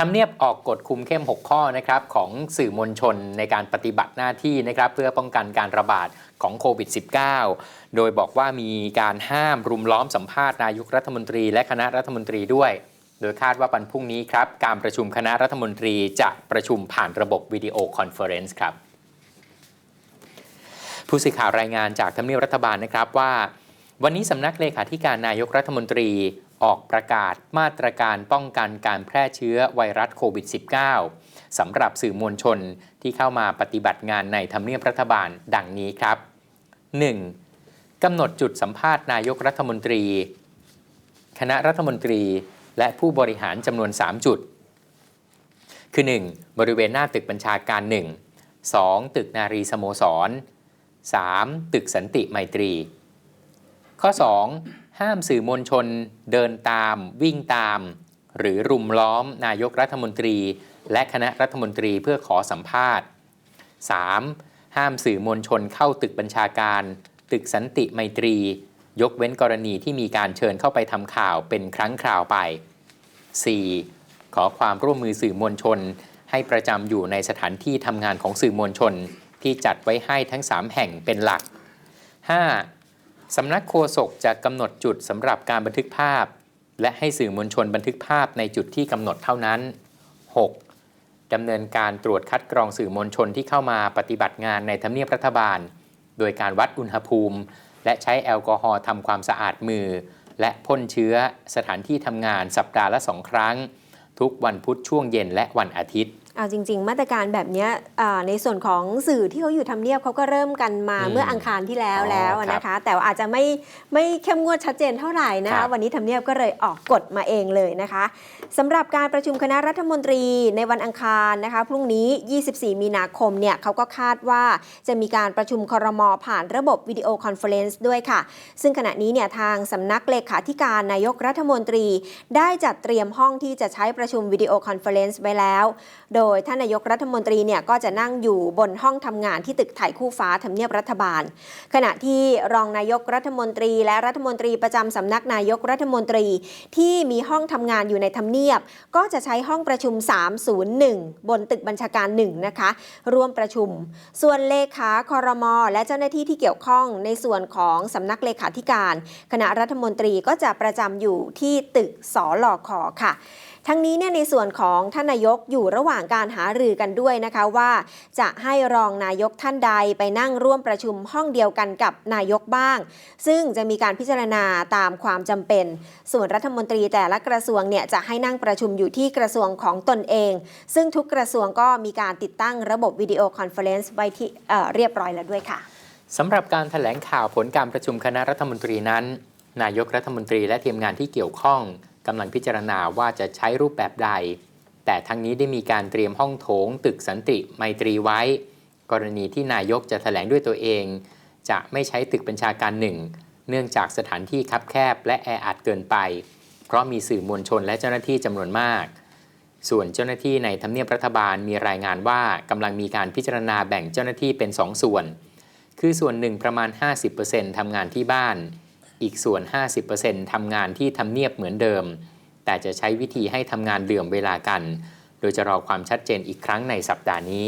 ทำเนียบออกกฎคุมเข้ม 6 ข้อนะครับของสื่อมวลชนในการปฏิบัติหน้าที่นะครับเพื่อป้องกันการระบาดของโควิด -19 โดยบอกว่ามีการห้ามรุมล้อมสัมภาษณ์นายกรัฐมนตรีและคณะรัฐมนตรีด้วย โดยคาดว่าวันพรุ่งนี้ครับ การประชุมคณะรัฐมนตรีจะประชุมผ่านระบบวิดีโอคอนเฟอเรนซ์ครับ ผู้สื่อข่าวรายงานจากทำเนียบรัฐบาลนะครับว่า วันนี้สำนักเลขาธิการนายกรัฐมนตรีออกประกาศมาตรการป้องกันการแพร่เชื้อไวรัสโควิด -19 สำหรับสื่อมวลชนที่เข้ามาปฏิบัติงานในทำเนียบรัฐบาลดังนี้ครับ 1. กำหนดจุดสัมภาษณ์นายกรัฐมนตรี คณะรัฐมนตรี และผู้บริหารจำนวน 3 จุด คือ 1. บริเวณหน้าตึกบัญชาการ 1 2. ตึกนารีสโมสร 3. ตึกสันติไมตรี ข้อ 2. ห้ามสื่อมวลชนเดินตาม วิ่งตาม หรือรุมล้อมนายกรัฐมนตรี และคณะรัฐมนตรีเพื่อขอสัมภาษณ์ 3. ห้ามสื่อมวลชนเข้าตึกบัญชาการ ตึกสันติไมตรี ยกเว้นกรณีที่มีการเชิญเข้าไปทำข่าวเป็นครั้งคราวไป 4. ขอความร่วมมือสื่อมวลชน ให้ประจำอยู่ในสถานที่ทำงานของสื่อมวลชน ที่จัดไว้ให้ทั้ง 3 แห่งเป็นหลัก 5. สำนักโฆษกจะกำหนดจุดสำหรับการบันทึกภาพ และให้สื่อมวลชนบันทึกภาพในจุดที่กำหนดเท่านั้น 6. ดำเนินการตรวจคัดกรองสื่อมวลชนที่เข้ามาปฏิบัติงานในทำเนียบรัฐบาล โดยการวัดอุณหภูมิ และใช้แอลกอฮอล์ทำความสะอาดมือ และพ่นเชื้อสถานที่ทำงานสัปดาห์ละสองครั้ง ทุกวันพุธช่วงเย็นและวันอาทิตย์ เอาจริง ๆ มาตรการแบบเนี้ยอ่าในส่วนของสื่อที่เขาอยู่ทำเนียบเขาก็เริ่มกันมาอืมเมื่ออังคารที่แล้วอ๋อแล้วครับนะคะ แต่ว่าอาจจะไม่ไม่เข้มงวดชัดเจนเท่าไหร่นะครัคะบวันนี้ทำเนียบก็เลยออกกฎมาเองเลยนะคะสำหรับการประชุมคณะรัฐมนตรีในวันอังคารนะคะพรุ่งนี้ 24 มีนาคมเนี่ยเขาก็คาดว่าจะมีการประชุมครมผ่านระบบวิดีโอคอนเฟอเรนซ์ด้วยค่ะ ซึ่งขณะนี้เนี่ยทางสำนักเลขาธิการนายกรัฐมนตรี ได้จัดเตรียมห้องที่จะใช้ประชุมวิดีโอคอนเฟอเรนซ์ไว้แล้ว โดยท่านนายกรัฐมนตรีเนี่ยก็จะนั่งอยู่บนห้องทำงานที่ตึกไทยคู่ฟ้าทำเนียบรัฐบาล ขณะที่รองนายกรัฐมนตรี และรัฐมนตรีประจำสำนักนายกรัฐมนตรี ที่มีห้องทำงานอยู่ในทำเนียบ ก็จะใช้ห้องประชุม 301 บนตึกบัญชาการ1นะคะร่วมประชุม ส่วนเลขาคอรมอและเจ้าหน้าที่ที่เกี่ยวข้องในส่วนของสำนักเลขาธิการ คณะรัฐมนตรีก็จะประจำอยู่ที่ตึกสอลอคอค่ะทั้งนี้เนี่ยในส่วนของท่านนายกอยู่ระหว่างการหารือกันด้วยนะคะว่า จะให้รองนายกท่านใดไปนั่งร่วมประชุมห้องเดียวกันกับนายกบ้าง ซึ่งจะมีการพิจารณาตามความจำเป็น ส่วนรัฐมนตรีแต่ละกระทรวงเนี่ยจะให้นั่งประชุมอยู่ที่กระทรวงของตนเอง ซึ่งทุกกระทรวงก็มีการติดตั้งระบบวิดีโอคอนเฟอเรนซ์ไว้ที่เเรียบร้อยแล้วด้วยค่ะสำหรับการถแถลงข่าวผลการประชุมคณะรัฐมนตรีนั้น นายกรัฐมนตรีและทีมงานที่เกี่ยวข้อง กำลังพิจารณาว่าจะใช้รูปแบบใด แต่ทั้งนี้ได้มีการเตรียมห้องโถง ตึกสันติไมตรีไว้ กรณีที่นายกจะถแถลงด้วยตัวเอง จะไม่ใช้ตึกบัญชาการหนึ่ง เนื่องจากสถานที่คับแคบและแออัดเกินไป เพราะมีสื่อมวลชนและเจ้าหน้าที่จำนวนมากส่วนเจ้าหน้าที่ในทำเนียบรัฐบาลมีรายงานว่ากำลังมีการพิจารณาแบ่งเจ้าหน้าที่เป็น 2 ส่วน คือส่วนหนึ่งประมาณ 50%ทำงานที่บ้าน อีกส่วน 50%ทำงานที่ทำเนียบเหมือนเดิม แต่จะใช้วิธีให้ทำงานเหลื่อมเวลากัน โดยจะรอความชัดเจนอีกครั้งในสัปดาห์นี้